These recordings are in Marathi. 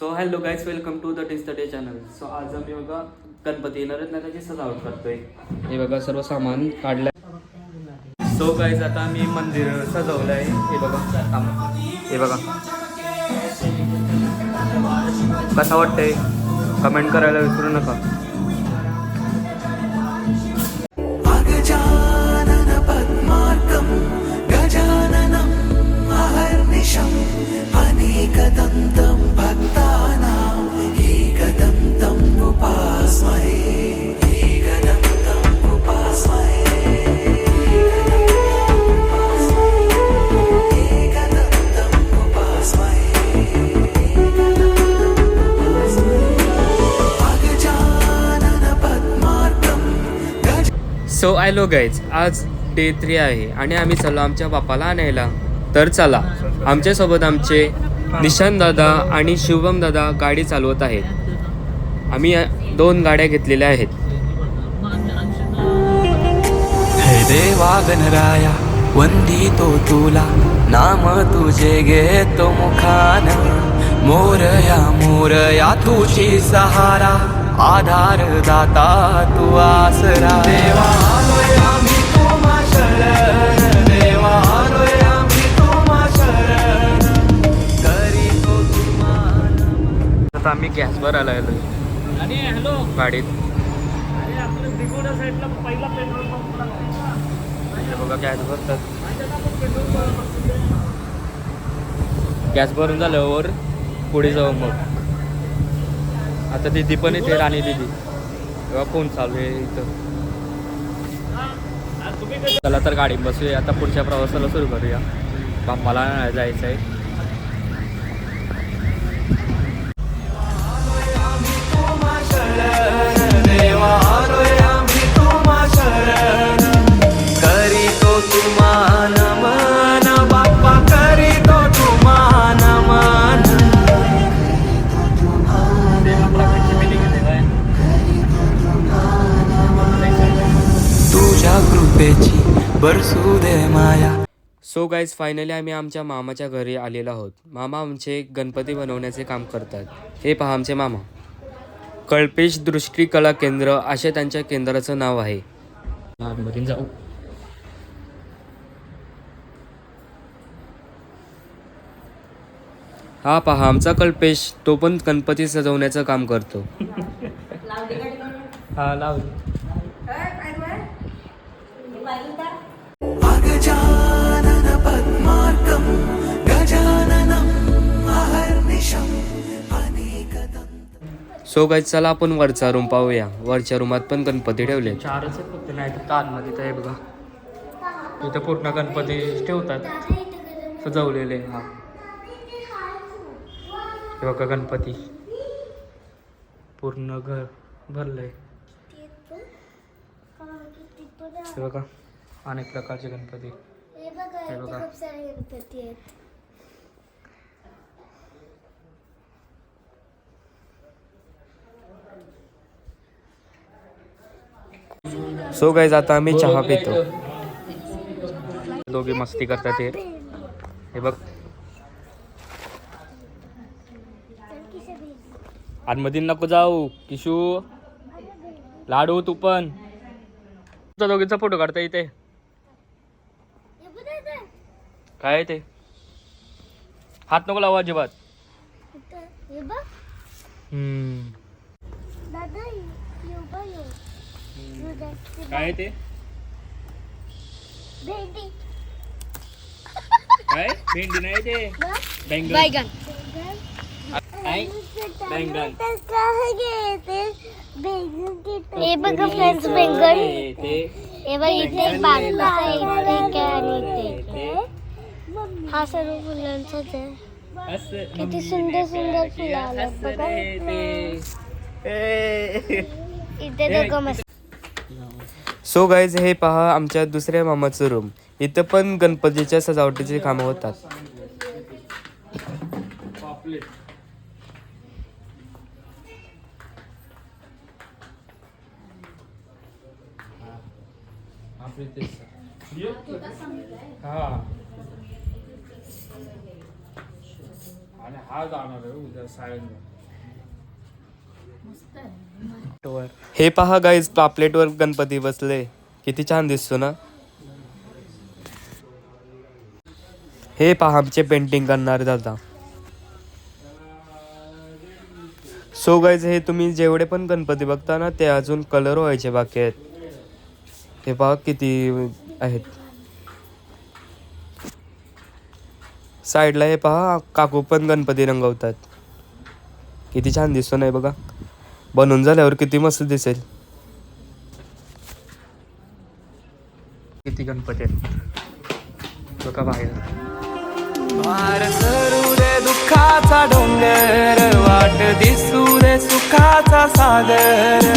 So hello guys welcome to the test day channel so आज आम्ही बघा गणपती येणार आहेत ना त्याची सजावट करतोय. हे बघा सर्व सामान काढलं सो गाईज आता आम्ही मंदिर सजवलं आहे हे बघा हे बघा. कसं वाटतंय? कमेंट करायला विसरू नका. सो आय लो गाईज आज डे थ्री आहे आणि आम्ही चाललो आमच्या बापाला आणायला. तर चला आमच्यासोबत आमचे निशांत दादा आणि शिवम दादा गाडी चालवत आहेत. आम्ही दोन गाड्या घेतलेल्या आहेत. हे देवा गणराया वंदितो तुला नाम तुझे घेतो मुखान. मोरया मोरया तुझी सहारा. आधार दाता तू आसरा. देवा आलोय आम्ही तुम्हा शरण. देवा आलोय आम्ही तुम्हा शरण. आता आम्ही गॅस भरायला आलो आणि हॅलो. गाडीत. अरे आपलं त्रिकोणा साईडला पहिला पेट्रोल पंप लागतो ना. हे बघा गॅस भरतात गॅस भरून झाल्यावर पुढे जाऊ मग. आता दिदी पण येते राणी दिदी. तेव्हा फोन चालू आहे इथं. चला तर गाडी बसूया. आता पुढच्या प्रवासाला सुरू करूया. बाप्पाला मला जायचं आहे बरसू दे माया. सो गाईज फायनली आम्ही आमच्या मामाच्या घरी आलेलो आहोत. मामा आमचे गणपती बनवण्याचे काम करतात. हे पहा आमचे मामा. कल्पेश दृष्टी कला केंद्र असे त्यांच्या केंद्राचं नाव आहे. जाऊ. हा पहा आमचा कल्पेश तो पण गणपती सजवण्याचं काम करतो. हा लाव सो गाईज चला आपण वरचा रूम पाहूया. वरच्या रूमात पण गणपती ठेवले चारच आहेत फक्त नाही तर आतमध्ये तर आहे बघा. इथं पूर्ण गणपती ठेवतात. सजवलेले हा. हे बघा गणपती. पूर्ण घर भरलंय. हे बघा अनेक प्रकारचे गणपती. हे बघा. इथे बघा. खूप सारे गणपती आहेत. सो गाईज आता आम्ही चहा पितो. दोघे मस्ती करतात हे. हे बघ. आतमध्ये नको जाऊ किशू. लाडू तू पण. तुझा दोघींचा फोटो काढता इथे हे बघा इथे. काय आहे ते हात नको लावा अजिबात इथे. हे बघ हम्म. दादा ये बघ ये. हे बघ. हे बघ. काय आहे ते भेंडी काय भेंडी नाही ते बघ. बैंगन बैगन काय बैंगन तर काय घ्यायचे हे बघा फ्रेंड्स बेंगन ते हे बघ इथे एक बाटला आहे इथे काय आणि इथे हा सर्व फुलांचाच आहे किती सुंदर सुंदर फुलं आल्यात बघा. इथे दोघं मस्त. सो गाईज हे पहा आमच्या दुसऱ्या मामाचं रूम इथं पण गणपतीच्या सजावटीचे कामं होतात. हा. आणि हा जाणार आहे उद्या सायंकाळ. हे पहा गाईज पापलेटवर गणपती बसले. किती छान दिसतो ना? हे पहा आमचे पेंटिंग करणारे दादा. सो गाईज हे तुम्ही जेवढे पण गणपती बघता ना ते अजून कलर व्हायचे बाकी आहेत. हे पहा किती आहेत. साईडला हे पहा काकू पण गणपती रंगवतात. किती छान दिसतो नाही बघा. बनून झाल्यावर किती मस्त दिसेल. किती गणपती आहेत. बघा बाहेर. वार सरू रे दुःखाचा डोंगर वाट दिसू दे सुखाचा सागर.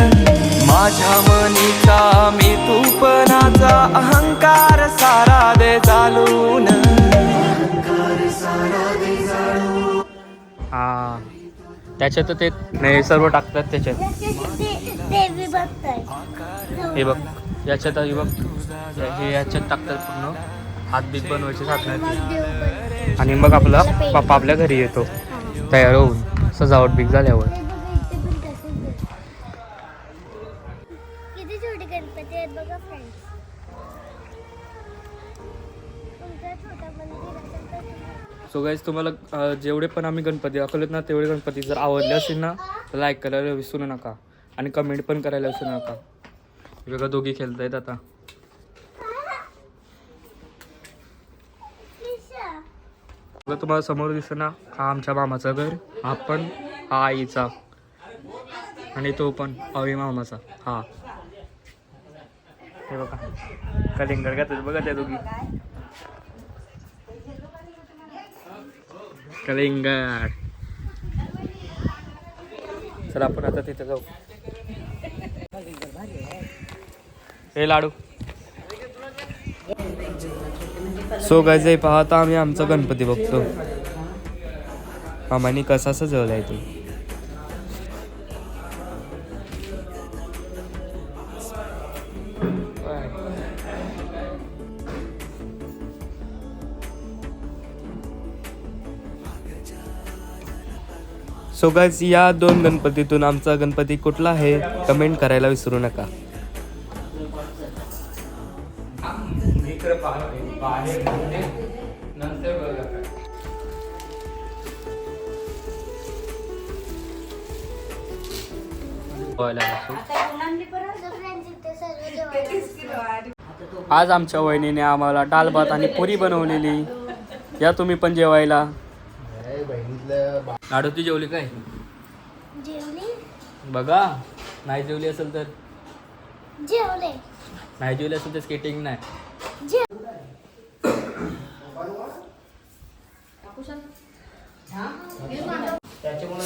माझ्या मनीचा मी तूपनाचा अहंकार सारा दे चालून. हा. त्याच्यात ते नाही सर्व टाकतात त्याच्यात. हे बघ याच्यात हे बघ हे याच्यात टाकतात पूर्ण. हात बीत बनवायचे साधनात आणि मग आपला पप्पा आपल्या घरी येतो. तयार होऊन. सजावट बीक झाल्यावर. किती छोटे गणपती आहेत बघा फ्रेंड्स तुमचा छोटा मंदिर असेल तर तुम्ही- सो गाईज तुम्हाला जेवढे पण आम्ही गणपती दाखवलेत ना तेवढे गणपती जर आवडले असेल ना तर लाईक करायला विसरू नका. आणि कमेंट पण करायला विसरू नका. वेगळं दोघी खेळतायत आता. तुम्हाला समोर दिसतं ना हा आमच्या मामाचा घर हा पण हा आईचा. आणि तो पण अवी मामाचा. हा. हे बघा. कलिंगड घातलं बघा त्या दोघी. कलिंगड चला आपण आता तिथे जाऊ. हे लाडू. सो गाईज पाहता आम्ही आमचा गणपती बघतो. मामानी कसा सजवलाय तो. सो गाईज या दोन गणपतीतून आमचा गणपती कुठला आहे कमेंट करायला विसरू नका. आज आमच्या वहिनीने आम्हाला डाल भात आणि पुरी बनवलेली. या तुम्ही पण जेवायला. लाडू ती जेवली काय? जेवली. बघा नाही जेवली असेल तर? जेवले. नाही जेवली असेल तर स्केटिंग नाही.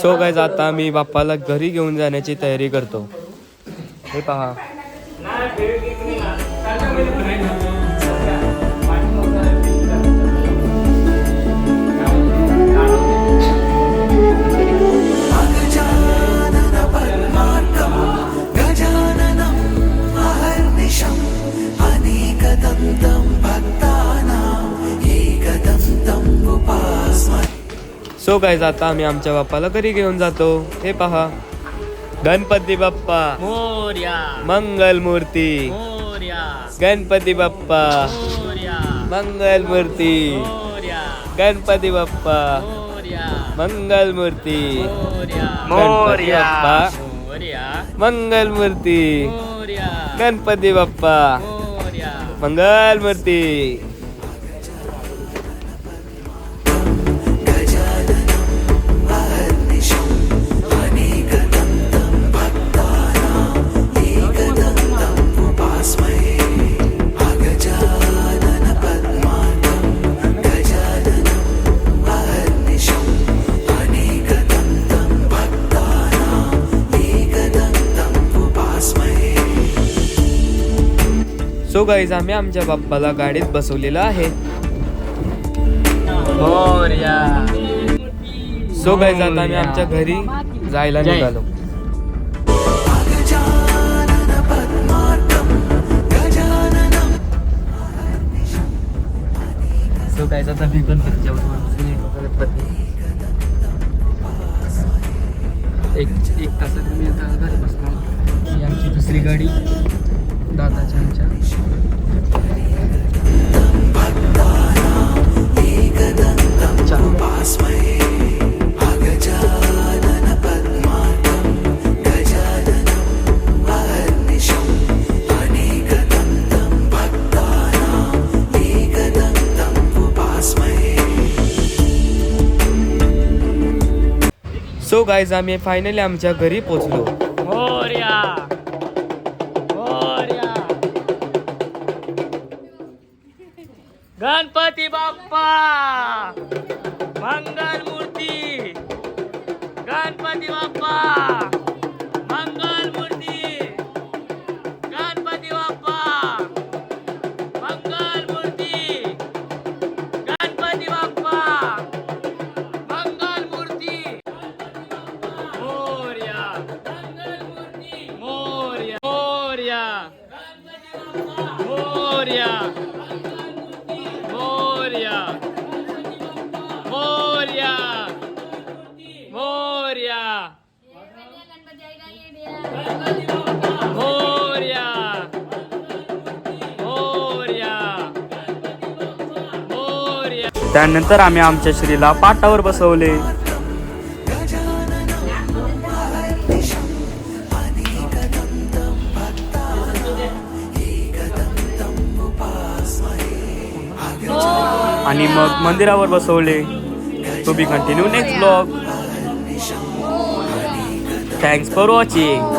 सो गाईज आता मी बाप्पाला घरी घेऊन जाण्याची तयारी करतो. हे पहा. सो गाईज आता आम्ही आमच्या बाप्पाला घरी घेऊन जातो. हे पहा. गणपती बाप्पा. मोर्या. मंगल मूर्ती मोर्या. गणपती बाप्पा. मोर्या. मंगल मूर्ती मोर्या. गणपती बाप्पा. मोर्या. मंगल मूर्ती मोर्या. गणपती बाप्पा. मोर्या. मंगल मूर्ती मोर्या. गणपती बाप्पा. मोर्या. मंगल मूर्ती सो गाईज आम्ही आमच्या बाप्पाला गाडीत बसवलेलं आहे. सो गाईज आता आम्ही आमच्या घरी जायला जय. निघालो. सो काय आता मी गणपतीच्या गणपती एक एक तासात मी आता घरी बसणार. ही आमची दुसरी गाडी. दादाच्या आमच्या. सो गाईज आम्ही फायनली आमच्या घरी पोचलो. गणपती बाप्पा. मंगल मूर्ती त्यानंतर आम्ही आमच्या श्रीला पाटावर बसवले. आणि मग मंदिरावर बसवले. To be continued next blog thanks for watching